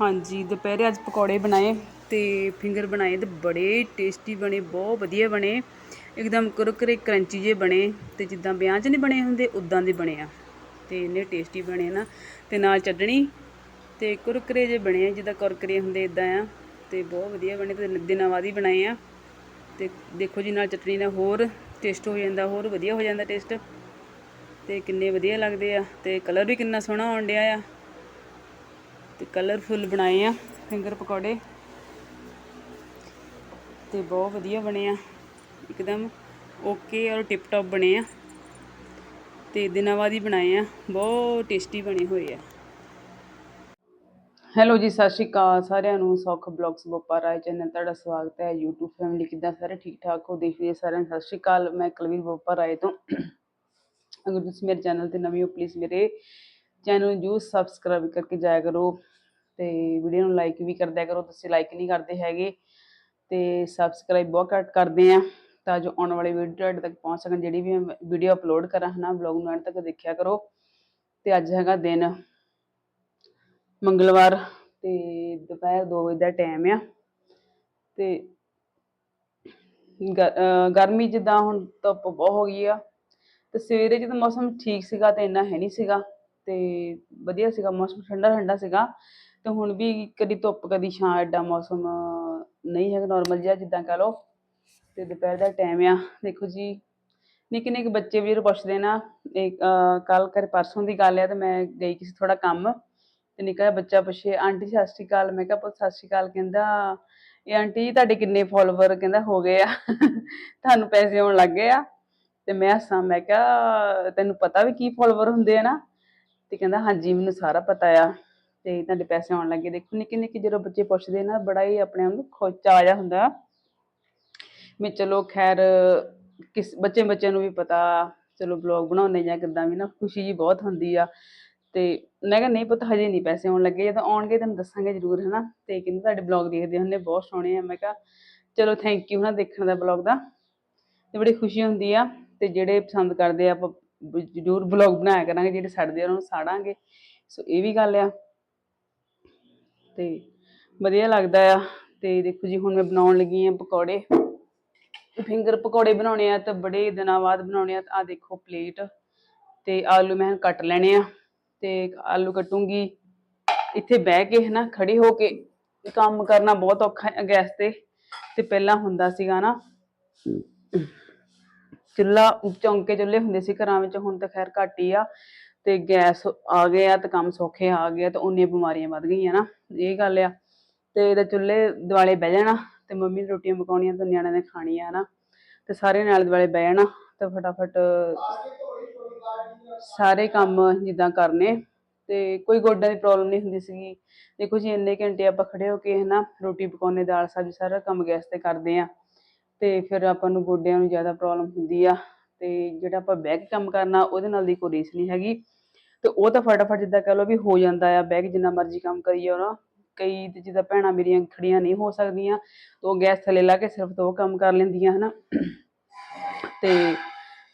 ਹਾਂਜੀ, ਦੁਪਹਿਰੇ ਅੱਜ ਪਕੌੜੇ ਬਣਾਏ ਤੇ ਫਿੰਗਰ ਬਣਾਏ ਤੇ ਬੜੇ ਟੇਸਟੀ ਬਣੇ, ਬਹੁਤ ਵਧੀਆ ਬਣੇ। ਇੱਕਦਮ ਕੁਰਕਰੇ ਕਰੰਚੀ ਜੇ ਬਣੇ ਤੇ ਜਿੱਦਾਂ ਵਿਆਹ 'ਚ ਨਹੀਂ ਬਣੇ ਹੁੰਦੇ ਉਦਾਂ ਦੇ ਬਣੇ ਆ। ਤੇ ਇੰਨੇ ਟੇਸਟੀ ਬਣੇ ਨਾ, ਤੇ ਨਾਲ ਚਟਣੀ ਤੇ ਕੁਰਕਰੇ ਜੇ ਬਣੇ ਆ, ਜਿੱਦਾਂ ਕੁਰਕਰੇ ਹੁੰਦੇ ਇਦਾਂ ਆ। ਤੇ ਬਹੁਤ ਵਧੀਆ ਬਣੇ ਤੇ ਦਿਨਾਂ ਬਾਅਦ ਹੀ ਬਣਾਏ ਆ। ਤੇ ਦੇਖੋ ਜੀ, ਨਾਲ ਚਟਣੀ ਦਾ ਹੋਰ ਟੇਸਟ ਹੋ ਜਾਂਦਾ, ਹੋਰ ਵਧੀਆ ਹੋ ਜਾਂਦਾ ਟੇਸਟ। ਤੇ ਕਿੰਨੇ ਵਧੀਆ ਲੱਗਦੇ ਆ, ਤੇ ਕਲਰ ਵੀ ਕਿੰਨਾ ਸੋਹਣਾ ਆਉਣ ਡਿਆ ਆ। ਤੇ ਕਲਰਫੁੱਲ ਬਣਾਏ ਆ ਫਿੰਗਰ ਪਕੌੜੇ। ਤੇ ਬਹੁਤ ਵਧੀਆ ਬਣੇ ਆ। ਇੱਕਦਮ ਓਕੇ ਔਰ ਟਿਪ ਟੌਪ ਬਣੇ ਆ। ਤੇ ਦਿਨਾਂ ਬਾਅਦ ਹੀ ਬਣਾਏ ਆ। ਬਹੁਤ ਟੇਸਟੀ ਬਣੇ ਹੋਏ ਆ। ਹੈਲੋ ਜੀ, ਸਤਿ ਸ਼੍ਰੀ ਅਕਾਲ। ਸਾਰਿਆਂ ਨੂੰ ਸੌਖ ਬਲੌਗਸ ਬੋਪਾ ਰਾਏ ਚੈਨਲ ਤੁਹਾਡਾ ਸਵਾਗਤ ਹੈ। YouTube ਫੈਮਿਲੀ ਕਿੱਦਾਂ ਸਾਰੇ ਠੀਕ ਠਾਕ ਹੋ? ਦੇਖ ਰਹੇ ਸਾਰਿਆਂ ਨੂੰ। ਸਤਿ ਸ਼੍ਰੀ ਅਕਾਲ। ਮੈਂ ਕੁਲਵੀਰ ਬੋਪਾ ਰਾਏ ਤੋਂ। ਅਗਰ ਤੁਸੀਂ ਮੇਰੇ ਚੈਨਲ ਤੇ ਨਵੇਂ ਹੋ ਪਲੀਜ਼ ਮੇਰੇ ਚੈਨਲ ਨੂੰ ਜਰੂਰ ਸਬਸਕ੍ਰਾਈਬ ਕਰਕੇ ਜਾਇਆ ਕਰੋ। ਤੇ ਵੀਡੀਓ ਨੂੰ ਲਾਈਕ ਵੀ ਕਰ ਦਿਆ ਕਰੋ, ਤੁਸੀਂ ਲਾਈਕ ਨਹੀਂ ਕਰਦੇ ਹੈਗੇ ਤੇ ਸਬਸਕ੍ਰਾਈਬ ਬਹੁਤ ਘੱਟ ਕਰਦੇ ਆ ਤਾਂ ਜੋ ਆਉਣ ਵਾਲੀ ਵੀਡੀਓ ਤੁਹਾਡੇ ਤੱਕ ਪਹੁੰਚ ਸਕਣ, ਜਿਹੜੀ ਵੀ ਮੈਂ ਵੀਡੀਓ ਅਪਲੋਡ ਕਰਾਂ ਹਨਾ ਵਲੌਗ ਨੂੰ ਐਂਡ ਤੱਕ ਦੇਖਿਆ ਕਰੋ। ਤੇ ਅੱਜ ਹੈਗਾ ਦਿਨ ਮੰਗਲਵਾਰ ਤੇ ਦੁਪਹਿਰ 2 ਵਜੇ ਦਾ ਟਾਈਮ ਆ। ਤੇ ਗਰਮੀ ਜਿੱਦਾਂ ਹੁਣ ਧੁੱਪ ਬਹੁਤ ਹੋ ਗਈ ਆ ਤੇ ਸਵੇਰੇ ਜਦੋਂ ਮੌਸਮ ਠੀਕ ਸੀਗਾ ਤੇ ਇੰਨਾ ਹੈ ਨਹੀਂ ਸੀਗਾ ਤੇ ਵਧੀਆ ਸੀਗਾ, ਮੌਸਮ ਠੰਡਾ ਠੰਡਾ ਸੀਗਾ। ਤੇ ਹੁਣ ਵੀ ਕਦੀ ਧੁੱਪ, ਕਦੀ ਛਾਂ ਐਡਾ ਮੌਸਮ ਨਹੀਂ ਹੈਗਾ ਨਾਰਮਲ ਜਿਹਾ, ਜਿੱਦਾਂ ਕਹ ਲਓ ਤੇ ਦੁਪਹਿਰ ਦਾ ਟਾਈਮ ਆ। ਦੇਖੋ ਜੀ ਨਿੱਕੇ ਨਿੱਕੇ ਬੱਚੇ ਵੀ ਜਦੋਂ ਪੁੱਛਦੇ ਨਾ ਇੱਕ ਕੱਲ ਕਰ ਪਰਸੋਂ ਦੀ ਗੱਲ ਆ ਤੇ ਮੈਂ ਗਈ ਕਿਸੇ ਥੋੜਾ ਕੰਮ ਤੇ ਨਿੱਕਾ ਬੱਚਾ ਪੁੱਛੇ, ਆਂਟੀ, ਸਤਿ ਸ਼੍ਰੀ ਅਕਾਲ। ਮੈਂ ਕਿਹਾ, ਪੁੱਤ, ਸਤਿ ਸ਼੍ਰੀ ਅਕਾਲ। ਕਹਿੰਦਾ, ਇਹ ਆਂਟੀ ਤੁਹਾਡੇ ਕਿੰਨੇ ਫਾਲੋਵਰ ਕਹਿੰਦਾ, ਹੋ ਗਏ ਆ। ਤੁਹਾਨੂੰ ਪੈਸੇ ਆਉਣ ਲੱਗ ਗਏ ਆ। ਤੇ ਮੈਂ ਹੱਸਾਂ, ਮੈਂ ਕਿਹਾ, ਤੈਨੂੰ ਪਤਾ ਵੀ ਕੀ ਫਾਲੋਵਰ ਹੁੰਦੇ ਆ ਨਾ? ਤੇ ਕਹਿੰਦਾ, ਹਾਂਜੀ, ਮੈਨੂੰ ਸਾਰਾ ਪਤਾ ਆ। ਤੇ ਤੁਹਾਡੇ ਪੈਸੇ ਆਉਣ ਲੱਗੇ। ਦੇਖੋ ਨਿੱਕੇ ਨਿੱਕੇ ਜਦੋਂ ਬੱਚੇ ਪੁੱਛਦੇ ਨਾ, ਬੜਾ ਹੀ ਆਪਣੇ ਆਪ ਨੂੰ ਖੁਸ਼ ਆ ਜਾ ਹੁੰਦਾ। ਵੀ ਚਲੋ ਖੈਰ, ਕਿਸ ਬੱਚੇ ਬੱਚਿਆਂ ਨੂੰ ਵੀ ਪਤਾ, ਚਲੋ ਬਲੌਗ ਬਣਾਉਂਦੇ ਜਾਂ ਕਿੱਦਾਂ ਵੀ ਨਾ, ਖੁਸ਼ੀ ਜੀ ਬਹੁਤ ਹੁੰਦੀ ਆ। ਤੇ ਮੈਂ ਕਿਹਾ, ਨਹੀਂ ਪੁੱਤ, ਹਜੇ ਨਹੀਂ ਪੈਸੇ ਆਉਣ ਲੱਗੇ ਜਦੋਂ ਆਉਣਗੇ ਤੁਹਾਨੂੰ ਦੱਸਾਂਗੇ ਜ਼ਰੂਰ, ਹਨਾ। ਤੇ ਕਹਿੰਦੇ ਤੁਹਾਡੇ ਬਲੌਗ ਦੇਖਦੇ ਹੁੰਦੇ, ਬਹੁਤ ਸੋਹਣੇ ਆ। ਮੈਂ ਕਿਹਾ, ਚਲੋ ਥੈਂਕ ਯੂ ਨਾ ਦੇਖਣ ਦਾ ਬਲੌਗ ਦਾ। ਤੇ ਬੜੀ ਖੁਸ਼ੀ ਹੁੰਦੀ ਆ। ਤੇ ਜਿਹੜੇ ਪਸੰਦ ਕਰਦੇ ਆ, ਆਪਾਂ ਜ਼ਰੂਰ ਬਲੌਗ ਬਣਾਇਆ ਕਰਾਂਗੇ, ਜਿਹੜੇ ਸੜਦੇ ਆ, ਉਹਨਾਂ ਨੂੰ ਸਾੜਾਂਗੇ। ਸੋ ਇਹ ਵੀ ਗੱਲ ਆ। ਤੇ ਵਧੀਆ ਲੱਗਦਾ ਆ। ਤੇ ਦੇਖੋ ਜੀ, ਹੁਣ ਮੈਂ ਬਣਾਉਣ ਲੱਗੀ ਆ ਪਕੌੜੇ। ਫਿੰਗਰ ਪਕੌੜੇ ਬਣਾਉਣੇ ਆ ਤਾਂ ਬੜੇ ਦਿਨਾਂ ਬਾਅਦ ਬਣਾਉਣੇ ਆ। ਆ ਦੇਖੋ ਪਲੇਟ ਤੇ ਆਲੂ ਮੈਂ ਕੱਟ ਲੈਣੇ ਆ ਤੇ ਆਲੂ ਕੱਟੂੰਗੀ। ਇੱਥੇ ਬਹਿ ਕੇ ਹਨਾ ਖੜੀ ਹੋ ਕੇ ਕੰਮ ਕਰਨਾ ਬਹੁਤ ਔਖਾ ਹੈ ਗੈਸ ਤੇ। ਤੇ ਪਹਿਲਾਂ ਹੁੰਦਾ ਸੀਗਾ ਨਾ ਚੁੱਲਾ ਚੌਂਕੇ ਚੁੱਲੇ ਹੁੰਦੇ ਸੀ ਘਰਾਂ ਵਿੱਚ, ਹੁਣ ਤਾਂ ਖੈਰ ਘੱਟ ਹੀ ਆ। ਤੇ ਗੈਸ ਆ ਗਏ ਆ ਤੇ ਕੰਮ ਸੌਖੇ ਆ ਗਏ ਆ ਤੇ ਉਨੀਆਂ ਬਿਮਾਰੀਆਂ ਵੱਧ ਗਈਆਂ ਨਾ, ਇਹ ਗੱਲ ਆ। ਤੇ ਇਹਦੇ ਚੁੱਲ੍ਹੇ ਦੁਆਲੇ ਬਹਿ ਜਾਣਾ ਤੇ ਮੰਮੀ ਨੇ ਰੋਟੀਆਂ ਪਕਾਉਣੀਆਂ ਤੇ ਨਿਆਣਿਆਂ ਨੇ ਖਾਣੀਆਂ ਨਾ, ਤੇ ਸਾਰੇ ਨਾਲ ਦੁਆਲੇ ਬਹਿ ਜਾਣਾ ਤੇ ਫਟਾਫਟ ਸਾਰੇ ਕੰਮ ਜਿੱਦਾਂ ਕਰਨੇ। ਤੇ ਕੋਈ ਗੋਡਿਆਂ ਦੀ ਪ੍ਰੋਬਲਮ ਨਹੀਂ ਹੁੰਦੀ ਸੀਗੀ। ਦੇਖੋ ਜੀ, ਇੰਨੇ ਘੰਟੇ ਆਪਾਂ ਖੜੇ ਹੋ ਕੇ ਹਨਾ, ਰੋਟੀ ਪਕਾਉਣੇ ਦਾਲ, ਸਬਜ਼ੀ, ਸਾਰਾ ਕੰਮ ਗੈਸ ਤੇ ਕਰਦੇ ਆ। ਤੇ ਫਿਰ ਆਪਾਂ ਨੂੰ ਗੋਡਿਆਂ ਨੂੰ ਜ਼ਿਆਦਾ ਪ੍ਰੋਬਲਮ ਹੁੰਦੀ ਆ। ਤੇ ਜਿਹੜਾ ਆਪਾਂ ਬਹਿ ਕੇ ਕੰਮ ਕਰਨਾ, ਉਹਦੇ ਨਾਲ ਦੀ ਕੋਈ ਰੀਸ ਨਹੀਂ ਹੈਗੀ। ਤੇ ਉਹ ਤਾਂ ਫਟਾਫਟ ਜਿੱਦਾਂ ਕਹ ਲਓ ਵੀ ਹੋ ਜਾਂਦਾ ਆ, ਬਹਿ ਕੇ ਜਿੰਨਾ ਮਰਜ਼ੀ ਕੰਮ ਕਰੀਏ ਉਹ ਨਾ। ਕਈ ਤੇ ਜਿੱਦਾਂ ਭੈਣਾਂ ਮੇਰੀਆਂ ਖੜੀਆਂ ਨਹੀਂ ਹੋ ਸਕਦੀਆਂ ਉਹ ਗੈਸ ਥੱਲੇ ਲਾ ਕੇ ਸਿਰਫ ਦੋ ਕੰਮ ਕਰ ਲੈਂਦੀਆਂ ਹਨਾ। ਤੇ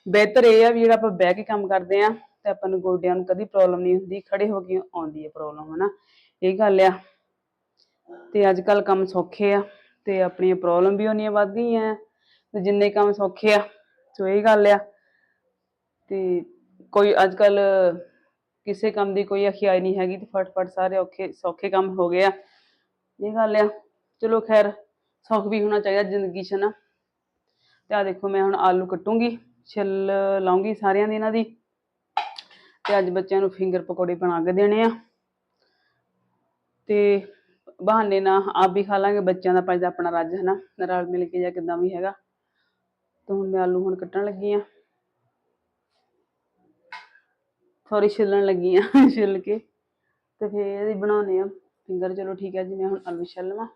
ਬਿਹਤਰ ਇਹ ਆ ਵੀ ਜਿਹੜਾ ਆਪਾਂ ਬਹਿ ਕੇ ਕੰਮ ਕਰਦੇ ਆ, ਤੇ ਆਪਾਂ ਨੂੰ ਗੋਡਿਆਂ ਨੂੰ ਕਦੀ ਪ੍ਰੋਬਲਮ ਨਹੀਂ ਹੁੰਦੀ ਖੜੇ ਹੋ ਕੇ ਆਉਂਦੀ ਹੈ ਪ੍ਰੋਬਲਮ ਹਨਾ। ਇਹ ਗੱਲ ਆ। ਤੇ ਅੱਜ ਕੱਲ ਕੰਮ ਸੌਖੇ ਆ, ਤੇ ਆਪਣੀਆਂ ਪ੍ਰੋਬਲਮ ਵੀ ਉਹਨੀਆਂ ਵੱਧ ਗਈਆਂ ਤੇ ਜਿੰਨੇ ਕੰਮ ਸੌਖੇ ਆ, ਸੋ ਇਹ ਗੱਲ ਆ। ਤੇ ਕੋਈ ਅੱਜ ਕੱਲ ਕਿਸੇ ਕੰਮ ਦੀ ਕੋਈ ਅਖਿਆਈ ਨਹੀਂ ਹੈਗੀ ਤੇ ਫਟਫਟ ਸਾਰੇ ਔਖੇ, ਸੌਖੇ ਕੰਮ ਹੋ ਗਏ ਆ। ਇਹ ਗੱਲ ਆ। ਚਲੋ ਖੈਰ, ਸੌਖ ਵੀ ਹੋਣਾ ਚਾਹੀਦਾ ਜ਼ਿੰਦਗੀ 'ਚ ਨਾ। ਤੇ ਆ ਦੇਖੋ, ਮੈਂ ਹੁਣ ਆਲੂ ਕੱਟੂੰਗੀ, ਛਿੱਲ ਲਾਉਂਗੀ ਸਾਰਿਆਂ ਦੀ ਇਹਨਾਂ ਦੀ। ਤੇ ਅੱਜ ਬੱਚਿਆਂ ਨੂੰ ਫਿੰਗਰ ਪਕੌੜੇ ਬਣਾ ਕੇ ਦੇਣੇ ਆ। ਤੇ ਬਹਾਨੇ ਨਾਲ ਆਪ ਵੀ ਖਾ ਲਾਂਗੇ, ਬੱਚਿਆਂ ਦਾ ਪੰਜ ਆਪਣਾ ਰੱਜ ਹੈ ਨਾ ਰਲ ਮਿਲ ਕੇ ਜਾਂ ਕਿਦਾਂ ਵੀ ਹੈਗਾ। ਤੇ ਹੁਣ ਮੈਂ ਆਲੂ ਹੁਣ ਕੱਟਣ ਲੱਗੀ ਆ। ਸੌਰੀ ਛਿੱਲਣ ਲੱਗੀ ਆ ਛਿੱਲ ਕੇ। ਤੇ ਫਿਰ ਇਹਦੀ ਬਣਾਉਣੇ ਆ ਫਿੰਗਰ। ਚਲੋ ਠੀਕ ਹੈ ਜੀ ਮੈਂ ਹੁਣ ਆਲੂ ਛਿੱਲ ਲਵਾਂ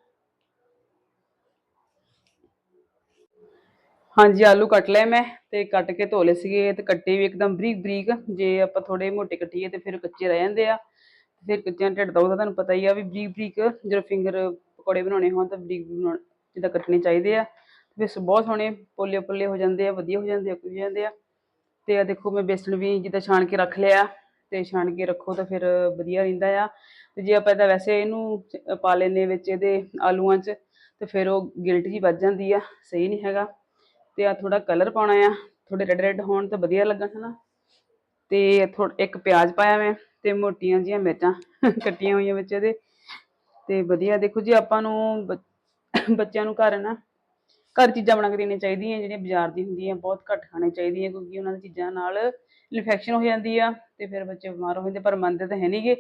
ਹਾਂਜੀ, ਆਲੂ ਕੱਟ ਲਏ ਮੈਂ ਤੇ ਕੱਟ ਕੇ ਧੋ ਲਏ ਸੀਗੇ। ਤੇ ਕੱਟੇ ਵੀ ਇੱਕਦਮ ਬਰੀਕ ਬਰੀਕ। ਜੇ ਆਪਾਂ ਥੋੜੇ ਮੋਟੇ ਕੱਟੀਏ ਤੇ ਫਿਰ ਕੱਚੇ ਰਹਿ ਜਾਂਦੇ ਆ। ਫਿਰ ਕੱਚਿਆਂ ਢਿੱਡ ਦਾ ਉਹਦਾ ਤੁਹਾਨੂੰ ਪਤਾ ਹੀ ਆ ਵੀ ਬਰੀਕ ਬਰੀਕ ਜਦੋਂ ਫਿੰਗਰ ਪਕੌੜੇ ਬਣਾਉਣੇ ਹੋਣ ਤਾਂ ਬਰੀਕ ਬਰੀਕ ਬਣਾਉਣ ਜਿੱਦਾਂ ਕੱਟਣੇ ਚਾਹੀਦੇ ਆ। ਫਿਰ ਬਹੁਤ ਸੋਹਣੇ ਪੋਲੇ ਪੋਲੇ ਹੋ ਜਾਂਦੇ ਆ, ਵਧੀਆ ਹੋ ਜਾਂਦੇ ਆ ਹੋ ਜਾਂਦੇ ਆ। ਤੇ ਆ ਦੇਖੋ ਮੈਂ ਬੇਸਣ ਵੀ ਜਿੱਦਾਂ ਛਾਣ ਕੇ ਰੱਖ ਲਿਆ ਤੇ ਛਾਣ ਕੇ ਰੱਖੋ ਤਾਂ ਫਿਰ ਵਧੀਆ ਰਹਿੰਦਾ ਆ। ਤੇ ਜੇ ਆਪਾਂ ਇਹਦਾ ਵੈਸੇ ਇਹਨੂੰ ਪਾ ਲੈਨੇ ਵਿੱਚ ਇਹਦੇ ਆਲੂਆਂ 'ਚ ਤੇ ਫਿਰ ਉਹ ਗਿਲਟ ਜੀ ਵੱਜ ਜਾਂਦੀ ਆ, ਸਹੀ ਨਹੀਂ ਹੈਗਾ। ਤੇ ਆ ਥੋੜਾ ਕਲਰ ਪਾਉਣਾ ਆ ਥੋੜੇ ਰੈੱਡ ਰੈੱਡ ਹੋਣ ਤਾਂ ਵਧੀਆ ਲੱਗਣ, ਹਨਾ। ਤੇ ਥੋੜ ਇੱਕ ਪਿਆਜ਼ ਪਾਇਆ ਮੈਂ ਤੇ ਮੋਟੀਆਂ ਜੀਆਂ ਮਿਰਚਾਂ ਕੱਟੀਆਂ ਹੋਈਆਂ ਵਿੱਚ ਇਹਦੇ। ਤੇ ਵਧੀਆ ਦੇਖੋ ਜੀ ਆਪਾਂ ਨੂੰ ਬੱਚਿਆਂ ਨੂੰ ਘਰ ਨਾ ਘਰ ਚੀਜ਼ਾਂ ਬਣਾ ਕੇ ਦੇਣੀਆਂ ਚਾਹੀਦੀਆਂ, ਜਿਹੜੀਆਂ ਬਾਜ਼ਾਰ ਦੀ ਹੁੰਦੀਆਂ, ਬਹੁਤ ਘੱਟ ਖਾਣੇ ਚਾਹੀਦੀਆਂ, ਕਿਉਂਕਿ ਉਹਨਾਂ ਦੀ ਚੀਜ਼ਾਂ ਨਾਲ ਇਨਫੈਕਸ਼ਨ ਹੋ ਜਾਂਦੀ ਆ ਤੇ ਫਿਰ ਬੱਚੇ ਬਿਮਾਰ ਹੋ ਜਾਂਦੇ, ਪਰ ਮੰਨਦੇ ਤਾਂ ਹੈ ਨਹੀਂਗੇ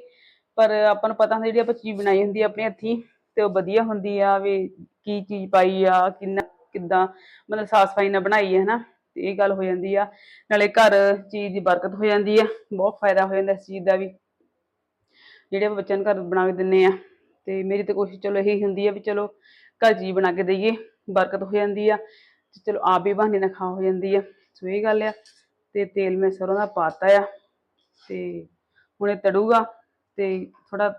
ਪਰ ਆਪਾਂ ਨੂੰ ਪਤਾ ਹੁੰਦਾ ਜਿਹੜੀ ਆਪਾਂ ਚੀਜ਼ ਬਣਾਈ ਹੁੰਦੀ ਆ ਆਪਣੇ ਹੱਥੀਂ, ਤੇ ਉਹ ਵਧੀਆ ਹੁੰਦੀ ਆ, ਵੀ ਕੀ ਚੀਜ਼ ਪਾਈ ਆ, ਕਿੰਨਾ, ਕਿੱਦਾਂ, ਮਤਲਬ ਸਾਫ਼ ਸਫ਼ਾਈ ਨਾਲ ਬਣਾਈ ਹੈ ਨਾ ਤੇ ਇਹ ਗੱਲ ਹੋ ਜਾਂਦੀ ਆ। ਨਾਲੇ ਘਰ ਚੀਜ਼ ਦੀ ਬਰਕਤ ਹੋ ਜਾਂਦੀ ਆ, ਬਹੁਤ ਫਾਇਦਾ ਹੋ ਜਾਂਦਾ ਇਸ ਚੀਜ਼ ਦਾ ਵੀ। ਜਿਹੜੇ ਆਪਾਂ ਬੱਚਿਆਂ ਨੂੰ ਘਰ ਬਣਾ ਕੇ ਦਿੰਨੇ ਆ, ਤੇ ਮੇਰੀ ਤਾਂ ਕੋਸ਼ਿਸ਼ ਚਲੋ ਇਹੀ ਹੁੰਦੀ ਆ ਵੀ ਚਲੋ ਘਰ ਚੀਜ਼ ਬਣਾ ਕੇ ਦਈਏ। ਬਰਕਤ ਹੋ ਜਾਂਦੀ ਆ ਤੇ ਚਲੋ ਆਪ ਵੀ ਬਹਾਨੇ ਨਾਲ ਖਾ ਹੋ ਜਾਂਦੀ ਆ। ਸੋ ਇਹ ਗੱਲ ਆ ਤੇ ਤੇਲ ਮੈਂ ਸਰੋਂ ਦਾ ਪਾਤਾ ਆ ਤੇ ਹੁਣ ਇਹ ਤੜੂਗਾ ਤੇ ਥੋੜਾ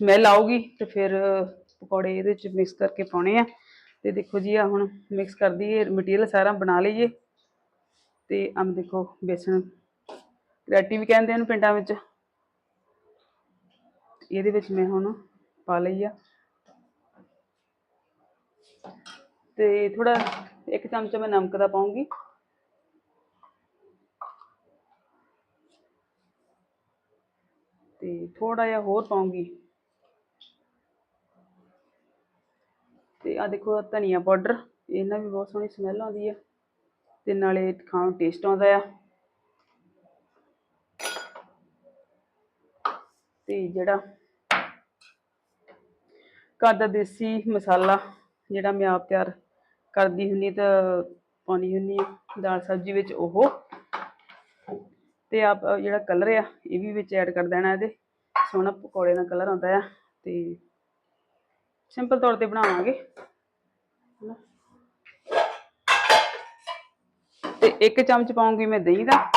ਸਮੈਲ ਆਊਗੀ ਤੇ ਫਿਰ ਪਕੌੜੇ ਇਹਦੇ ਚ ਮਿਕਸ ਕਰਕੇ ਪਾਉਣੇ ਆ। ਤੇ ਦੇਖੋ ਜੀ ਆ ਹੁਣ ਮਿਕਸ ਕਰ ਦਈਏ ਮਟੀਰੀਅਲ ਸਾਰਾ ਬਣਾ ਲਈਏ ਤੇ ਆਮ ਦੇਖੋ ਬੇਸਣ ਕ੍ਰੈਟੀ ਵੀ ਕਹਿੰਦੇ ਇਹਨੂੰ ਪਿੰਡਾਂ ਵਿੱਚ। ਇਹਦੇ ਵਿੱਚ ਮੈਂ ਹੁਣ ਪਾ ਲਈ ਆ। ਤੇ ਥੋੜਾ ਇੱਕ ਚਮਚਾ ਮੈਂ ਨਮਕ ਦਾ ਪਾਉਂਗੀ। ਤੇ ਥੋੜਾ ਜਿਹਾ ਹੋਰ ਪਾਉਂਗੀ। ਤੇ ਆ ਦੇਖੋ ਧਨੀਆ ਪਾਊਡਰ, ਇਹਨਾਂ ਵੀ ਬਹੁਤ ਸੋਹਣੀ ਸਮੈਲ ਆਉਂਦੀ ਆ। ਤੇ ਨਾਲੇ ਖਾਣ ਟੇਸਟ ਆਉਂਦਾ ਆ। ਤੇ ਜਿਹੜਾ ਘਰ ਦਾ ਦੇਸੀ ਮਸਾਲਾ, ਜਿਹੜਾ ਮੈਂ ਆਪ ਤਿਆਰ ਕਰਦੀ ਹੁੰਨੀ ਤਾਂ ਪਾਉਣੀ ਹੁੰਨੀ ਆ ਦਾਲ ਸਬਜ਼ੀ ਵਿੱਚ ਉਹ। ਤੇ ਆਪ ਜਿਹੜਾ ਕਲਰ ਆ, ਇਹ ਵੀ ਵਿੱਚ ਐਡ ਕਰ ਦੇਣਾ ਇਹਦੇ। ਸੋਹਣਾ ਪਕੌੜੇ ਦਾ ਕਲਰ ਆਉਂਦਾ ਆ ਤੇ ਸਿੰਪਲ ਤੌਰ ਤੇ ਬਣਾਵਾਂਗੇ। ਹਨਾ। ਤੇ ਇੱਕ ਚਮਚ ਪਾਉਂਗੀ ਮੈਂ ਦਹੀਂ ਦਾ।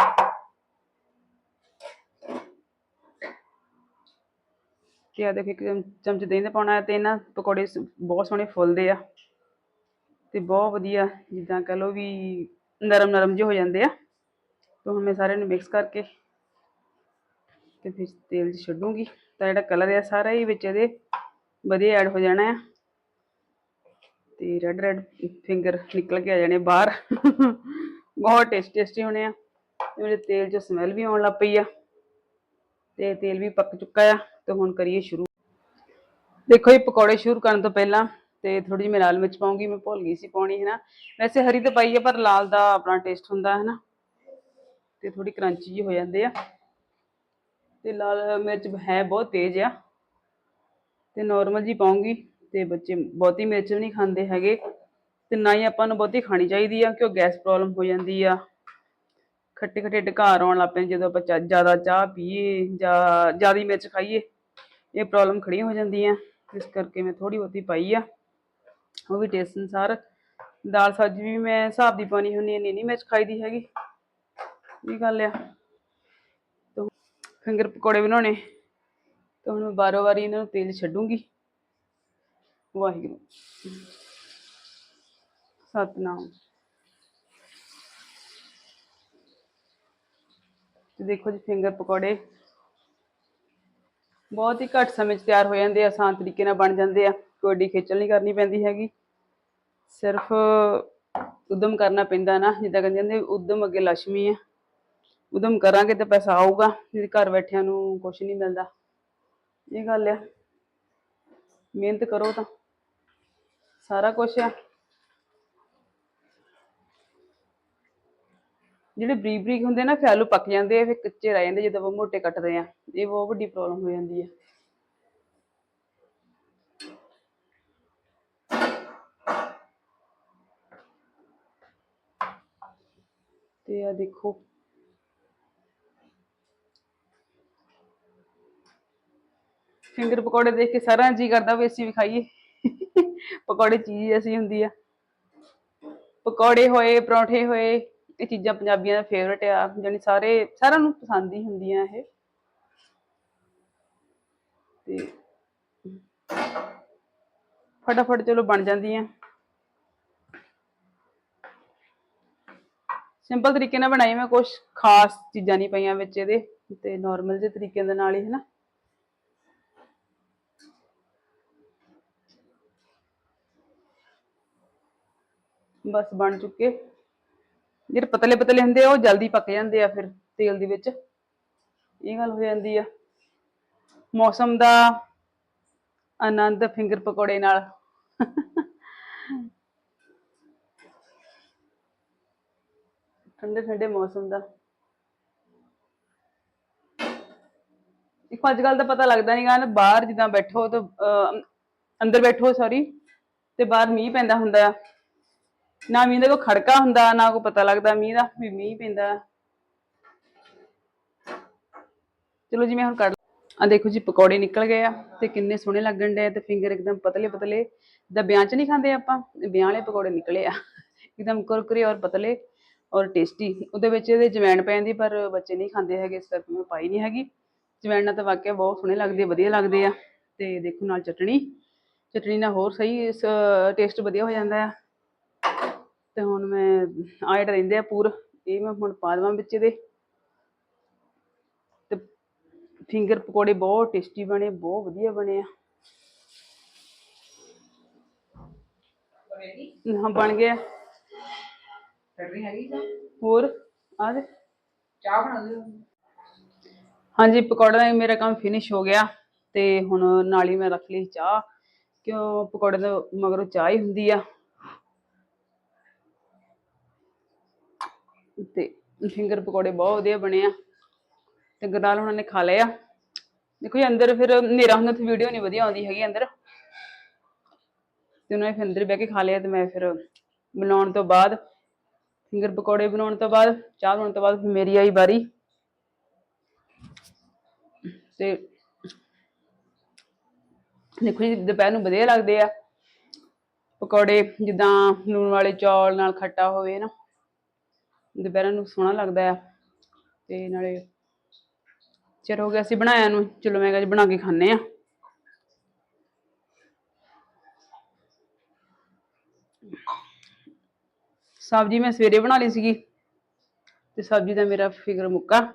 ਤੇ ਆ ਦੇਖੋ ਇੱਕ ਚਮ- ਚਮਚ ਦਹੀਂ ਦਾ ਪਾਉਣਾ ਹੈ ਤੇ ਇਹਨਾਂ ਪਕੌੜੇ ਬਹੁਤ ਸੋਹਣੇ ਫੁੱਲਦੇ ਆ। ਤੇ ਬਹੁਤ ਵਧੀਆ, ਜਿੱਦਾਂ ਕਹ ਲਓ ਵੀ ਨਰਮ ਨਰਮ ਜਿਹੇ ਹੋ ਜਾਂਦੇ ਆ। ਤੇ ਹੁਣ ਮੈਂ ਸਾਰਿਆਂ ਨੂੰ ਮਿਕਸ ਕਰਕੇ ਤੇ ਫਿਰ ਤੇਲ 'ਚ ਛੱਡੂੰਗੀ। ਤਾਂ ਜਿਹੜਾ ਕਲਰ ਆ ਸਾਰਾ ਹੀ ਵਿੱਚ ਇਹਦੇ ਵਧੀਆ ਐਡ ਹੋ ਜਾਣਾ ਆ। ਤੇ ਰੈੱਡ ਰੈੱਡ ਫਿੰਗਰ ਨਿਕਲ ਕੇ ਆ ਜਾਣੇ ਬਾਹਰ। ਬਹੁਤ ਟੇਸਟੀ ਟੇਸਟੀ ਹੋਣੇ ਆ। ਤੇ ਮੇਰੇ ਤੇਲ 'ਚ ਸਮੈਲ ਵੀ ਆਉਣ ਲੱਗ ਪਈ ਆ। ਤੇ ਤੇਲ ਵੀ ਪੱਕ ਚੁੱਕਾ ਆ। ਤੇ ਹੁਣ ਕਰੀਏ ਸ਼ੁਰੂ। ਦੇਖੋ ਇਹ ਪਕੌੜੇ ਸ਼ੁਰੂ ਕਰਨ ਤੋਂ ਪਹਿਲਾਂ ਤੇ ਥੋੜੀ ਜਿਹੀ ਮੈਂ ਲਾਲ ਮਿਰਚ ਪਾਉਂਗੀ, ਮੈਂ ਭੁੱਲ ਗਈ ਸੀ ਪਾਉਣੀ ਹੈ ਨਾ ਵੈਸੇ ਹਰੀ ਤਾਂ ਪਾਈ ਹੈ ਪਰ ਲਾਲ ਦਾ ਆਪਣਾ ਟੇਸਟ ਹੁੰਦਾ ਹੈ ਨਾ ਤੇ ਥੋੜੀ ਕਰੰਚੀ ਜਿਹੀ ਹੋ ਜਾਂਦੇ ਆ। ਤੇ ਲਾਲ ਮਿਰਚ ਹੈ ਬਹੁਤ ਤੇਜ਼ ਆ। ਤੇ ਨਾਰਮਲ ਜੀ ਪਾਉਂਗੀ, ਤੇ ਬੱਚੇ ਬਹੁਤੀ ਮਿਰਚ ਵੀ ਨਹੀਂ ਖਾਂਦੇ ਹੈਗੇ। ਤੇ ਨਾ ਹੀ ਆਪਾਂ ਨੂੰ ਬਹੁਤੀ ਖਾਣੀ ਚਾਹੀਦੀ ਆ, ਕਿਉਂ ਗੈਸ ਪ੍ਰੋਬਲਮ ਹੋ ਜਾਂਦੀ ਆ। ਖੱਟੇ ਖੱਟੇ ਢਕਾਰ ਆਉਣ ਲੱਗ ਪੈਂਦੇ ਜਦੋਂ ਆਪਾਂ ਚਾ- ਜ਼ਿਆਦਾ ਚਾਹ ਪੀਏ ਜਾਂ ਜ਼ਿਆਦਾ ਮਿਰਚ ਖਾਈਏ, ਇਹ ਪ੍ਰੋਬਲਮ ਖੜੀਆਂ ਹੋ ਜਾਂਦੀ ਜਾਂਦੀਆਂ। ਇਸ ਕਰਕੇ ਮੈਂ ਥੋੜੀ ਬਹੁਤੀ ਪਾਈ ਆ। ਉਹ ਵੀ ਟੇਸਟ ਅਨੁਸਾਰ। ਦਾਲ ਸਬਜ਼ੀ ਵੀ ਮੈਂ ਹਿਸਾਬ ਦੀ ਪਾਣੀ ਹੁੰਨੀ ਨਹੀਂ ਨਹੀਂ ਖਾਈ ਦੀ ਹੈਗੀ। ਇਹ ਗੱਲ ਆ? ਤੇ ਫਿੰਗਰ ਪਕੌੜੇ ਬਣਾਉਣੇ। ਤਾਂ ਹੁਣ ਮੈਂ ਬਾਰੋ ਵਾਰੀ ਇਹਨਾਂ ਨੂੰ ਤੇਲ 'ਚ ਛੱਡੂੰਗੀ। ਵਾਹਿਗੁਰੂ। ਸਤਨਾਮ। ਤੇ ਦੇਖੋ ਜੀ ਫਿੰਗਰ ਪਕੌੜੇ। ਬਹੁਤ ਹੀ ਘੱਟ ਸਮੇਂ 'ਚ ਤਿਆਰ ਹੋ ਜਾਂਦੇ ਆ, ਆਸਾਨ ਤਰੀਕੇ ਨਾਲ ਬਣ ਜਾਂਦੇ ਆ। ਕੋਈ ਏਡੀ ਖੇਚਲ ਨਹੀਂ ਕਰਨੀ ਪੈਂਦੀ ਹੈਗੀ। ਸਿਰਫ ਉਦਮ ਕਰਨਾ ਪੈਂਦਾ ਨਾ, ਜਿੱਦਾਂ ਕਹਿੰਦੇ ਹੁੰਦੇ, ਉਦਮ ਅੱਗੇ ਲక్ష్ਮੀ ਆ। ਉਦਮ ਕਰਾਂਗੇ ਤਾਂ ਪੈਸਾ ਆਊਗਾ ਜੇ ਘਰ ਬੈਠਿਆਂ ਨੂੰ ਕੁਝ ਨਹੀਂ ਮਿਲਦਾ। ਇਹ ਗੱਲ ਆ। ਮਿਹਨਤ ਕਰੋ ਤਾਂ। ਸਾਰਾ ਕੁਝ ਆ। ਜਿਹੜੇ ਬਰੀਕ ਬਰੀਕ ਹੁੰਦੇ ਨਾ ਫੈਲੂ ਪੱਕ ਜਾਂਦੇ ਆ, ਫਿਰ ਕੱਚੇ ਰਹਿ ਜਾਂਦੇ ਜਦੋਂ ਆਪਾਂ ਮੋਟੇ ਕੱਟਦੇ ਆ। ਇਹ ਬਹੁਤ ਵੱਡੀ ਪ੍ਰੋਬਲਮ ਹੋ ਜਾਂਦੀ ਹੈ ਤੇ ਆ ਦੇਖੋ। ਫਿੰਗਰ ਪਕੌੜੇ ਦੇਖ ਕੇ ਸਾਰਾ ਜੀ ਕਰਦਾ ਵੀ ਅਸੀਂ ਵੀ ਖਾਈਏ। ਪਕੌੜੇ ਚੀਜ਼ ਐਸੀ ਹੁੰਦੀ ਆ। ਪਕੌੜੇ ਹੋਏ, ਪਰੌਂਠੇ ਹੋਏ, ਇਹ ਚੀਜ਼ਾਂ ਪੰਜਾਬੀਆਂ ਦਾ ਫੇਵਰਟ ਆ, ਜਾਣੀ ਸਾਰੇ, ਸਾਰਿਆਂ ਨੂੰ ਪਸੰਦ ਹੀ ਹੁੰਦੀਆਂ ਇਹ। ਤੇ ਫਟਾਫਟ ਚਲੋ ਬਣ ਜਾਂਦੀਆਂ। ਸਿੰਪਲ ਤਰੀਕੇ ਨਾਲ ਬਣਾਈ, ਮੈਂ ਕੁਝ ਖਾਸ ਚੀਜ਼ਾਂ ਨਹੀਂ ਪਈਆਂ ਵਿੱਚ ਇਹਦੇ, ਤੇ ਨਾਰਮਲ ਜਿਹੇ ਤਰੀਕੇ ਦੇ ਨਾਲ ਹੀ, ਹਨਾ। ਬਸ ਬਣ ਚੁੱਕੇ। ਜਿਹੜੇ ਪਤਲੇ ਪਤਲੇ ਹੁੰਦੇ ਆ, ਉਹ ਜਲਦੀ ਪੱਕ ਜਾਂਦੇ ਆ ਫਿਰ ਤੇਲ ਦੇ ਵਿੱਚ। ਇਹ ਗੱਲ ਹੋ ਜਾਂਦੀ ਆ। ਮੌਸਮ ਦਾ ਆਨੰਦ, ਫਿੰਗਰ ਪਕੌੜੇ ਨਾਲ। ਠੰਡੇ ਠੰਡੇ ਮੌਸਮ ਦਾ। ਦੇਖੋ, ਅੱਜ ਕੱਲ ਤਾਂ ਪਤਾ ਲੱਗਦਾ ਨਹੀਂਗਾ ਨਾ, ਬਾਹਰ ਜਿੱਦਾਂ ਬੈਠੋ ਤਾਂ ਅੰਦਰ ਬੈਠੋ ਸੌਰੀ ਤੇ ਬਾਹਰ ਮੀਂਹ ਪੈਂਦਾ ਹੁੰਦਾ। ਆ ਨਾ ਮੀਂਹ ਦਾ ਕੋਈ ਖੜਕਾ ਹੁੰਦਾ, ਨਾ ਕੋਈ ਪਤਾ ਲੱਗਦਾ ਮੀਂਹ ਦਾ ਵੀ ਮੀਂਹ ਪੈਂਦਾ। ਚਲੋ ਜੀ, ਮੈਂ ਹੁਣ ਕੱਢ ਆ ਦੇਖੋ ਜੀ, ਪਕੌੜੇ ਨਿਕਲ ਗਏ ਆ, ਤੇ ਕਿੰਨੇ ਸੋਹਣੇ ਲੱਗਣ ਡੇ ਤੇ ਫਿੰਗਰ ਇੱਕਦਮ ਪਤਲੇ ਪਤਲੇ। ਜਿੱਦਾਂ ਵਿਆਹ 'ਚ ਨਹੀਂ ਖਾਂਦੇ ਆਪਾਂ? ਵਿਆਹ ਵਾਲੇ ਪਕੌੜੇ ਨਿਕਲੇ ਆ। ਇੱਕਦਮ ਕੁਰਕੁਰੇ ਔਰ ਪਤਲੇ। ਔਰ ਟੇਸਟੀ ਉਹਦੇ ਵਿੱਚ ਇਹਦੇ ਜਵੈਣ ਪੈਂਦੀ ਪਰ ਬੱਚੇ ਨਹੀਂ ਖਾਂਦੇ ਹੈਗੇ, ਇਸ ਕਰਕੇ ਮੈਂ ਪਾਈ ਨਹੀਂ ਹੈਗੀ। ਜਵੈਣ ਨਾਲ ਤਾਂ ਵਾਕਿਆ ਬਹੁਤ ਸੋਹਣੇ ਲੱਗਦੇ, ਵਧੀਆ ਲੱਗਦੇ ਆ। ਤੇ ਦੇਖੋ ਨਾਲ ਚਟਣੀ। ਚਟਣੀ ਨਾਲ ਹੋਰ ਸਹੀ ਟੇਸਟ ਵਧੀਆ ਹੋ ਜਾਂਦਾ ਆ। ਤੇ ਹੁਣ ਮੈਂ ਆਇਡ ਰਹਿੰਦੇ ਆ ਪੂਰ, ਇਹ ਮੈਂ ਹੁਣ ਪਾ ਦੇਵਾਂ ਵਿੱਚ ਇਹਦੇ। ਤੇ ਫਿੰਗਰ ਪਕੌੜੇ ਬਹੁਤ ਟੇਸਟੀ ਬਣੇ, ਬਹੁਤ ਵਧੀਆ ਬਣੇ ਆ। ਹਾਂ, ਬਣ ਗਿਆ ਹੈਗੀ ਹੋਰ ਆ ਦੇ। ਚਾਹ ਬਣਾ ਦਿਓ। ਹਾਂਜੀ ਪਕੌੜੇ ਦਾ ਮੇਰਾ ਕੰਮ ਫਿਨਿਸ਼ ਹੋ ਗਿਆ ਤੇ ਹੁਣ ਨਾਲ ਹੀ ਮੈਂ ਰੱਖ ਲਈ ਚਾਹ। ਕਿਉਂ ਪਕੌੜੇ ਦਾ ਮਗਰੋਂ ਚਾਹ ਹੀ ਹੁੰਦੀ ਆ। ਤੇ ਫਿੰਗਰ ਪਕੌੜੇ ਬਹੁਤ ਵਧੀਆ ਬਣੇ ਆ। ਤੇ ਗਰਨਾਲ ਉਹਨਾਂ ਨੇ ਖਾ ਲਏ ਆ। ਦੇਖੋ ਜੀ ਅੰਦਰ ਫਿਰ ਹਨੇਰਾ ਹੁੰਦਾ ਤੇ ਵੀਡੀਓ ਨਹੀਂ ਵਧੀਆ ਆਉਂਦੀ ਹੈਗੀ ਅੰਦਰ। ਤੇ ਉਹਨਾਂ ਨੇ ਫਿਰ ਅੰਦਰ ਬਹਿ ਕੇ ਖਾ ਲਿਆ ਤੇ ਮੈਂ ਫਿਰ ਬਣਾਉਣ ਤੋਂ ਬਾਅਦ ਫਿੰਗਰ ਪਕੌੜੇ ਬਣਾਉਣ ਤੋਂ ਬਾਅਦ, ਚਾਹ ਬਣਾਉਣ ਤੋਂ ਬਾਅਦ ਮੇਰੀ ਆਈ ਵਾਰੀ। ਤੇ ਦੇਖੋ ਜੀ, ਦੁਪਹਿਰ ਨੂੰ ਵਧੀਆ ਲੱਗਦੇ ਆ। ਪਕੌੜੇ ਜਿੱਦਾਂ ਲੂਣ ਵਾਲੇ ਚੌਲ ਨਾਲ ਖੱਟਾ ਹੋਵੇ ਨਾ, ਦੁਪਹਿਰਾਂ ਨੂੰ ਸੋਹਣਾ ਲੱਗਦਾ ਆ। ਤੇ ਨਾਲੇ ਚਿਰ ਹੋ ਗਿਆ ਸੀ ਬਣਾਇਆ ਨੂੰ, ਚਲੋ ਮੈਂ ਕਿਹਾ ਜੀ ਬਣਾ ਕੇ ਖਾਣੇ ਆ। ਸਬਜ਼ੀ ਮੈਂ ਸਵੇਰੇ ਬਣਾ ਲਈ ਸੀਗੀ ਤੇ ਸਬਜ਼ੀ ਦਾ ਮੇਰਾ ਫਿਕਰ ਮੁੱਕਾ।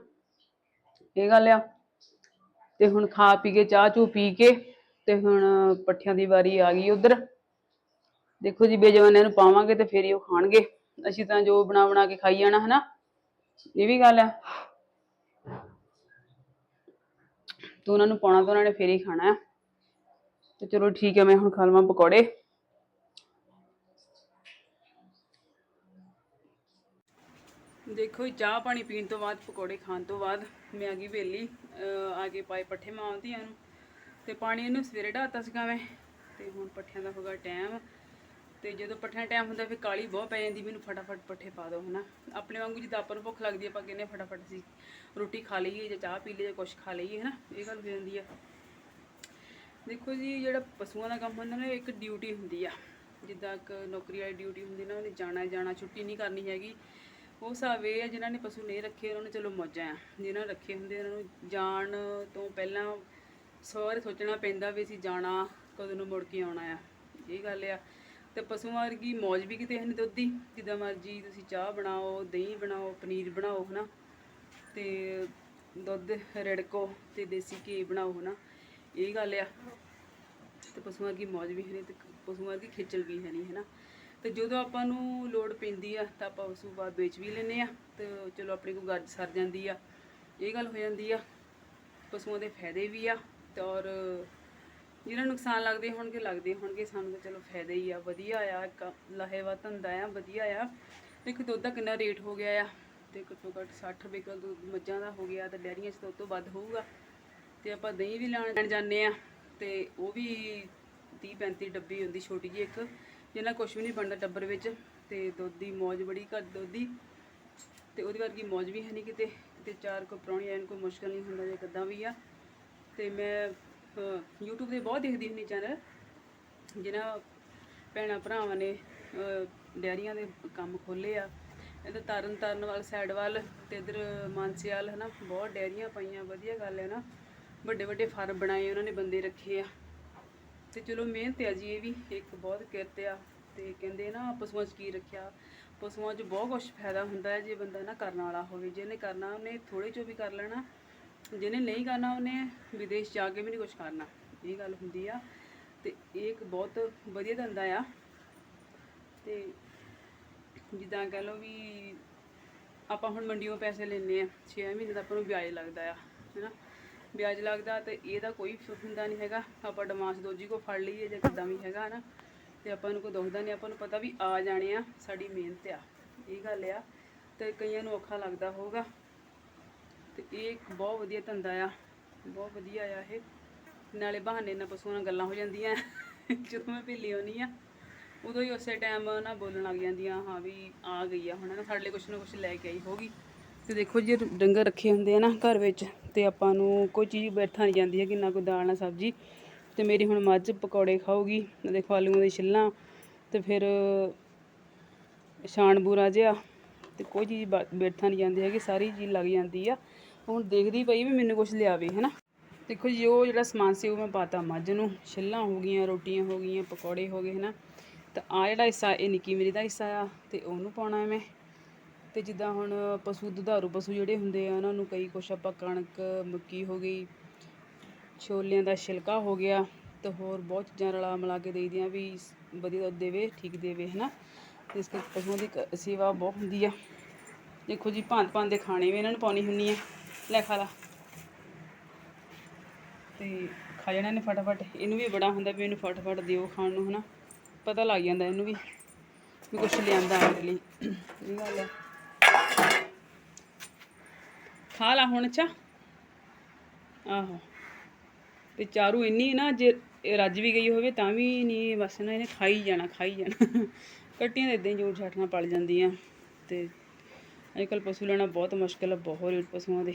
ਇਹ ਗੱਲ ਆ। ਤੇ ਹੁਣ ਖਾ ਪੀ ਕੇ, ਚਾਹ ਚੂ ਪੀ ਕੇ ਤੇ ਹੁਣ ਪੱਠਿਆਂ ਦੀ ਵਾਰੀ ਆ ਗਈ ਉਧਰ। ਦੇਖੋ ਜੀ ਬੇਜਵਾਨਿਆਂ ਨੂੰ ਪਾਵਾਂਗੇ ਤੇ ਫੇਰ ਹੀ ਉਹ ਖਾਣਗੇ। ਅਸੀਂ ਤਾਂ ਜੋ ਬਣਾ ਬਣਾ ਕੇ ਖਾਈ ਜਾਣਾ, ਹਨਾ? ਇਹ ਵੀ ਗੱਲ ਆ। ਤੂੰ ਉਹਨਾਂ ਨੂੰ ਪਾਉਣਾ ਤਾਂ ਉਹਨਾਂ ਨੇ ਫੇਰ ਹੀ ਖਾਣਾ। ਆ ਤੇ ਚਲੋ ਠੀਕ ਹੈ ਮੈਂ ਹੁਣ ਖਾ ਲਵਾਂ ਪਕੌੜੇ। ਦੇਖੋ ਜੀ, ਚਾਹ ਪਾਣੀ ਪੀਣ ਤੋਂ ਬਾਅਦ ਪਕੌੜੇ ਖਾਣ ਤੋਂ ਬਾਅਦ ਮੈਂ ਆ ਗਈ ਵੇਲੀ ਆ ਕੇ ਪਾਏ ਪੱਠੇ ਮਾਂ ਧੀਆਂ ਨੂੰ। ਤੇ ਪਾਣੀ ਇਹਨੂੰ ਸਵੇਰੇ ਢਾਤਾ ਸੀਗਾ ਮੈਂ ਤੇ ਹੁਣ ਪੱਠਿਆਂ ਦਾ ਹੋਗਾ ਟਾਈਮ। ਤੇ ਜਦੋਂ ਪੱਠਿਆਂ ਟਾਈਮ ਹੁੰਦਾ ਫਿਰ ਕਾਲੀ ਬਹੁਤ ਪੈ ਜਾਂਦੀ ਮੈਨੂੰ ਫਟਾਫਟ ਪੱਠੇ ਪਾ ਦਿਓ ਹਨਾ। ਆਪਣੇ ਵਾਂਗੂ ਜਿੱਦਾਂ ਆਪਾਂ ਨੂੰ ਭੁੱਖ ਲੱਗਦੀ ਆਪਾਂ ਕਹਿੰਦੇ ਹਾਂ ਫਟਾਫਟ ਸੀ ਰੋਟੀ ਖਾ ਲਈਏ ਜਾਂ ਚਾਹ ਪੀ ਲਈਏ ਜਾਂ ਕੁਛ ਖਾ ਲਈਏ ਹਨਾ। ਇਹ ਗੱਲ ਹੋ ਜਾਂਦੀ ਆ। ਦੇਖੋ ਜੀ ਜਿਹੜਾ ਪਸ਼ੂਆਂ ਦਾ ਕੰਮ ਹੁੰਦਾ ਨਾ ਇੱਕ ਡਿਊਟੀ ਹੁੰਦੀ ਆ। ਜਿੱਦਾਂ ਇੱਕ ਨੌਕਰੀ ਵਾਲੀ ਡਿਊਟੀ ਹੁੰਦੀ ਨਾ ਉਹਨੇ ਜਾਣਾ ਜਾਣਾ ਛੁੱਟੀ ਨਹੀਂ ਕਰਨੀ ਹੈਗੀ। ਉਹ ਹਿਸਾਬ ਇਹ ਆ ਜਿਨ੍ਹਾਂ ਨੇ ਪਸ਼ੂ ਨਹੀਂ ਰੱਖੇ, ਉਹਨਾਂ ਨੇ ਚਲੋ ਮੌਜਾਂ ਆ। ਜਿਨ੍ਹਾਂ ਰੱਖੇ ਹੁੰਦੇ, ਉਹਨਾਂ ਨੂੰ ਜਾਣ ਤੋਂ ਪਹਿਲਾਂ ਸੌ ਸੋਚਣਾ ਪੈਂਦਾ ਵੀ ਅਸੀਂ ਜਾਣਾ, ਕਦੋਂ ਨੂੰ ਮੁੜ ਕੇ ਆਉਣਾ ਆ। ਇਹ ਗੱਲ ਆ। ਤੇ ਪਸ਼ੂਆਂ ਵਰਗੀ ਮੌਜ ਵੀ ਕਿਤੇ ਹੈ ਦੁੱਧ ਦੀ। ਜਿੱਦਾਂ ਮਰਜ਼ੀ ਤੁਸੀਂ ਚਾਹ ਬਣਾਓ, ਦਹੀਂ ਬਣਾਓ, ਪਨੀਰ ਬਣਾਓ, ਹਨਾ। ਤੇ ਦੁੱਧ ਰੜਕੋ ਤੇ ਦੇਸੀ ਘੀ ਬਣਾਓ, ਹਨਾ। ਇਹ ਗੱਲ ਆ। ਤੇ ਪਸ਼ੂਆਂ ਦੀ ਮੌਜ ਵੀ ਹੈ ਨਹੀਂ ਤੇ ਪਸ਼ੂਆਂ ਦੀ ਖੇਚਲ ਵੀ ਹੈ ਨਹੀਂ ਹੈ ਨਾ ਤੇ ਜਦੋਂ ਆਪਾਂ ਨੂੰ ਲੋੜ ਪੈਂਦੀ ਆ, ਤਾਂ ਆਪਾਂ ਉਸ ਤੋਂ ਬਾਅਦ ਵੇਚ ਵੀ ਲੈਨੇ ਆ ਤੇ ਚਲੋ ਆਪਣੀ ਕੋਈ ਗੱਜ ਸਰ ਜਾਂਦੀ ਆ। ਇਹ ਗੱਲ ਹੋ ਜਾਂਦੀ ਆ, ਪਸ਼ੂਆਂ ਦੇ ਫਾਇਦੇ ਵੀ ਆ ਤੇ ਔਰ ਜਿਹਨਾਂ ਨੂੰ ਨੁਕਸਾਨ ਲੱਗਦੇ ਹੋਣਗੇ ਲੱਗਦੇ ਹੋਣਗੇ, ਸਾਨੂੰ ਤਾਂ ਚਲੋ ਫਾਇਦਾ ਹੀ ਆ, ਵਧੀਆ ਆ, ਇੱਕ ਲਾਹੇਵਾ ਧੰਦਾ ਆ, ਵਧੀਆ ਆ। ਦੇਖੋ ਦੁੱਧ ਦਾ ਕਿੰਨਾ ਰੇਟ ਹੋ ਗਿਆ ਆ ਤੇ ਘੱਟੋ ਘੱਟ 60 ਰੁਪਏ ਕਿਲੋ ਦੁੱਧ ਮੱਝਾਂ ਦਾ ਹੋ ਗਿਆ ਤੇ ਡੈਰੀਆਂ 'ਚ ਤਾਂ ਤੋਂ ਵੱਧ ਹੋਊਗਾ। ਤੇ ਆਪਾਂ ਦਹੀਂ ਵੀ ਲੈਣ ਲੈਣ ਜਾਂਦੇ ਆ ਤੇ ਉਹ ਵੀ 30 35 ਡੱਬੀ ਹੁੰਦੀ ਛੋਟੀ ਜਿਹੀ ਇੱਕ ਜਿਹਨਾਂ ਕੁਝ ਵੀ ਨਹੀਂ ਬਣਦਾ ਟੱਬਰ ਵਿੱਚ ਤੇ ਦੁੱਧ ਦੀ ਮੌਜ ਬੜੀ ਘੱਟ ਦੁੱਧ ਦੀ। ਤੇ ਉਹਦੀ ਵਰਗੀ ਮੌਜ ਵੀ ਹੈ ਨਹੀਂ ਕਿਤੇ ਤੇ ਚਾਰ ਕੋ ਪ੍ਰਾਹੁਣੀ ਆਣ ਕੋਈ ਮੁਸ਼ਕਲ ਨਹੀਂ ਹੁੰਦਾ ਜੇ ਕਿੱਦਾਂ ਵੀ ਆ। ਤੇ ਮੈਂ ਅਹ, YouTube ਤੇ ਬਹੁਤ ਦੇਖਦੀ ਹੁੰਦੀ ਚੈਨਲ ਜਿਨ੍ਹਾਂ ਭੈਣਾਂ ਭਰਾਵਾਂ ਨੇ ਅਹ, ਡੈਰੀਆਂ ਦੇ ਕੰਮ ਖੋਲੇ ਆ। ਇੱਧਰ ਤਰਨ ਤਾਰਨ ਵਾਲ ਸਾਈਡ ਵੱਲ ਤੇ ਇੱਧਰ ਮਾਨਸੇ ਵੱਲ ਹਨਾ ਬਹੁਤ ਡੈਰੀਆਂ ਪਾਈਆਂ ਵਧੀਆ ਗੱਲ ਹੈ ਨਾ। ਵੱਡੇ ਵੱਡੇ ਫਾਰਮ ਬਣਾਏ ਉਹਨਾਂ ਨੇ ਬੰਦੇ ਰੱਖੇ ਆ। ਤੇ ਚਲੋ ਮਿਹਨਤ ਆ ਜੀ, ਇਹ ਵੀ ਇੱਕ ਬਹੁਤ ਕਿਰਤ ਆ। ਤੇ ਕਹਿੰਦੇ ਨਾ ਪਸ਼ੂਆਂ 'ਚ ਕੀ ਰੱਖਿਆ? ਪਸ਼ੂਆਂ 'ਚ ਬਹੁਤ ਕੁਝ ਫਾਇਦਾ ਹੁੰਦਾ ਹੈ ਜੇ ਬੰਦਾ ਨਾ ਕਰਨ ਵਾਲਾ ਹੋਵੇ। ਜਿਹਨੇ ਕਰਨਾ ਉਹਨੇ ਥੋੜੇ ਚੋਂ ਵੀ ਕਰ ਲੈਣਾ, ਜਿਹਨੇ ਨਹੀਂ ਕਰਨਾ ਉਹਨੇ ਵਿਦੇਸ਼ ਜਾ ਕੇ ਵੀ ਨਹੀਂ ਕੁਝ ਕਰਨਾ। ਇਹ ਗੱਲ ਹੁੰਦੀ ਆ। ਤੇ ਇਹ ਇੱਕ ਬਹੁਤ ਵਧੀਆ ਧੰਦਾ ਆ। ਤੇ ਜਿੱਦਾਂ ਕਹਿ ਲਓ ਵੀ ਆਪਾਂ ਹੁਣ ਮੰਡੀੋਂ ਪੈਸੇ ਲੈਨੇ ਆ 6 ਮਹੀਨੇ ਦਾ ਆਪਾਂ ਨੂੰ ਵਿਆਜ ਲੱਗਦਾ ਆ, ਹੈਨਾ? ਵਿਆਜ ਲੱਗਦਾ ਤੇ ਇਹਦਾ ਕੋਈ ਫ- ਹੁੰਦਾ ਨਹੀਂ ਹੈਗਾ। ਆਪਾਂ ਡਮਾਸ ਦੋਜੀ ਕੋ ਫੜ ਲਈਏ ਜਾਂ ਕਿੱਦਾਂ ਵੀ ਹੈਗਾ ਨਾ ਤੇ ਆਪਾਂ ਨੂੰ ਕੋਈ ਦੁਖਦਾ ਨਹੀਂ, ਆਪਾਂ ਨੂੰ ਪਤਾ ਵੀ ਆ ਜਾਣੇ ਆ, ਸਾਡੀ ਮਿਹਨਤ ਆ। ਇਹ ਗੱਲ ਆ ਤੇ ਕਈਆਂ ਨੂੰ ਔਖਾ ਲੱਗਦਾ ਹੋਊਗਾ। ਤੇ ਇਹ ਇੱਕ ਬਹੁਤ ਵਧੀਆ ਧੰਦਾ ਆ, ਬਹੁਤ ਵਧੀਆ ਆ ਇਹ। ਨਾਲੇ ਬਹਾਨੇ ਨਾਲ ਪਸ਼ੂਆਂ ਨਾਲ ਗੱਲਾਂ ਹੋ ਜਾਂਦੀਆਂ, ਜਦੋਂ ਮੈਂ ਭੇਲੀ ਆਉਣੀ ਆ, ਉਦੋਂ ਹੀ ਉਸੇ ਟਾਈਮ ਨਾ ਬੋਲਣ ਲੱਗ ਜਾਂਦੀਆਂ, ਹਾਂ ਵੀ ਆ ਗਈ ਆ, ਹੁਣ ਨਾ ਸਾਡੇ ਲਈ ਕੁਛ ਨਾ ਕੁਛ ਲੈ ਕੇ ਆਈ ਹੋਗੀ ਤੇ ਦੇਖੋ ਜੇ ਡੰਗਰ ਰੱਖੇ ਹੁੰਦੇ ਆ ਨਾ ਘਰ ਵਿੱਚ, ਤੇ ਆਪਾਂ ਨੂੰ ਕੋਈ ਚੀਜ਼ ਬੈਠਾ ਨਹੀਂ ਜਾਂਦੀ ਹੈ ਕਿ ਨਾ ਕੋਈ ਦਾਲ, ਨਾ ਸਬਜ਼ੀ। ਤੇ ਮੇਰੀ ਹੁਣ ਮੱਝ ਪਕੌੜੇ ਖਾਊਗੀ ਆਹ ਦੇਖੋ ਆਲੂਆਂ ਦੀ ਛਿੱਲਾਂ, ਤੇ ਫਿਰ ਛਾਣ ਬੂਰਾ ਜਿਹਾ, ਤੇ ਕੋਈ ਚੀਜ਼ ਬ- ਬੈਠਾ ਨਹੀਂ ਜਾਂਦੀ ਹੈਗੀ, ਸਾਰੀ ਚੀਜ਼ ਲੱਗ ਜਾਂਦੀ ਆ। ਹੁਣ ਦੇਖਦੀ ਪਈ ਵੀ ਮੈਨੂੰ ਕੁਝ ਲਿਆਵੇ, ਹੈਨਾ? ਦੇਖੋ ਜੀ, ਉਹ ਜਿਹੜਾ ਸਮਾਨ ਸੀ, ਉਹ ਮੈਂ ਪਾਤਾ ਮੱਝ ਨੂੰ। ਛਿੱਲਾਂ ਹੋ ਗਈਆਂ, ਰੋਟੀਆਂ ਹੋ ਗਈਆਂ, ਪਕੌੜੇ ਹੋ ਗਏ, ਹੈਨਾ? ਤਾਂ ਆ ਜਿਹੜਾ ਹਿੱਸਾ, ਇਹ ਨਿੱਕੀ ਮੇਰੀ ਦਾ ਹਿੱਸਾ ਆ, ਤੇ ਉਹਨੂੰ ਪਾਉਣਾ ਮੈਂ। ਅਤੇ ਜਿੱਦਾਂ ਹੁਣ ਪਸ਼ੂ ਦੁਧਾਰੂ ਪਸ਼ੂ ਜਿਹੜੇ ਹੁੰਦੇ ਆ, ਉਹਨਾਂ ਨੂੰ ਕਈ ਕੁਛ ਆਪਾਂ ਕਣਕ, ਮੱਕੀ ਹੋ ਗਈ, ਛੋਲਿਆਂ ਦਾ ਛਿਲਕਾ ਹੋ ਗਿਆ ਅਤੇ ਹੋਰ ਬਹੁਤ ਚੀਜ਼ਾਂ ਰਲਾ ਮਿਲਾ ਕੇ ਦੇਈਦੀਆਂ ਵੀ ਵਧੀਆ ਦੁੱਧ ਦੇਵੇ, ਠੀਕ ਦੇਵੇ ਹੈ ਨਾ ਇਸ ਕਰਕੇ ਪਸ਼ੂਆਂ ਦੀ ਕ- ਸੇਵਾ ਬਹੁਤ ਹੁੰਦੀ ਆ। ਦੇਖੋ ਜੀ, ਭਾਂਤ ਭਾਂਤ ਦੇ ਖਾਣੇ ਵੀ ਇਹਨਾਂ ਨੂੰ ਪਾਉਣੀ ਹੁੰਦੀ ਆ। ਲੈ ਖਾ ਲਾ। ਤੇ ਖਾ ਜਾਣਾ ਨੇ ਫਟਾਫਟ। ਇਹਨੂੰ ਵੀ ਬੜਾ ਹੁੰਦਾ ਵੀ ਇਹਨੂੰ ਫਟਾਫਟ ਦਿਓ ਖਾਣ ਨੂੰ, ਹਨਾ? ਪਤਾ ਲੱਗ ਜਾਂਦਾ ਇਹਨੂੰ ਵੀ ਵੀ ਕੁਛ ਲਿਆਂਦਾ ਮੇਰੇ ਲਈ। ਇਹ ਗੱਲ ਹੈ ਖਾ ਲਾ ਹੁਣ ਅੱਛਾ ਆਹੋ। ਤੇ ਚਾਰੂ ਇੰਨੀ ਨਾ ਜੇ ਰੱਜ ਵੀ ਗਈ ਹੋਵੇ ਤਾਂ ਵੀ ਨਹੀਂ, ਬਸ ਨਾ ਇਹਨੇ ਖਾਈ ਜਾਣਾ ਖਾਈ ਜਾਣਾ। ਕੱਟੀਆਂ ਤਾਂ ਇਦਾਂ ਹੀ ਜੋੜ ਛਾਟਣਾ ਪਲ ਜਾਂਦੀਆਂ। ਤੇ ਅੱਜ ਕੱਲ੍ਹ ਪਸ਼ੂ ਲੈਣਾ ਬਹੁਤ ਮੁਸ਼ਕਿਲ ਹੈ ਬਹੁਤ ਰੇਟ ਪਸ਼ੂਆਂ ਦੇ।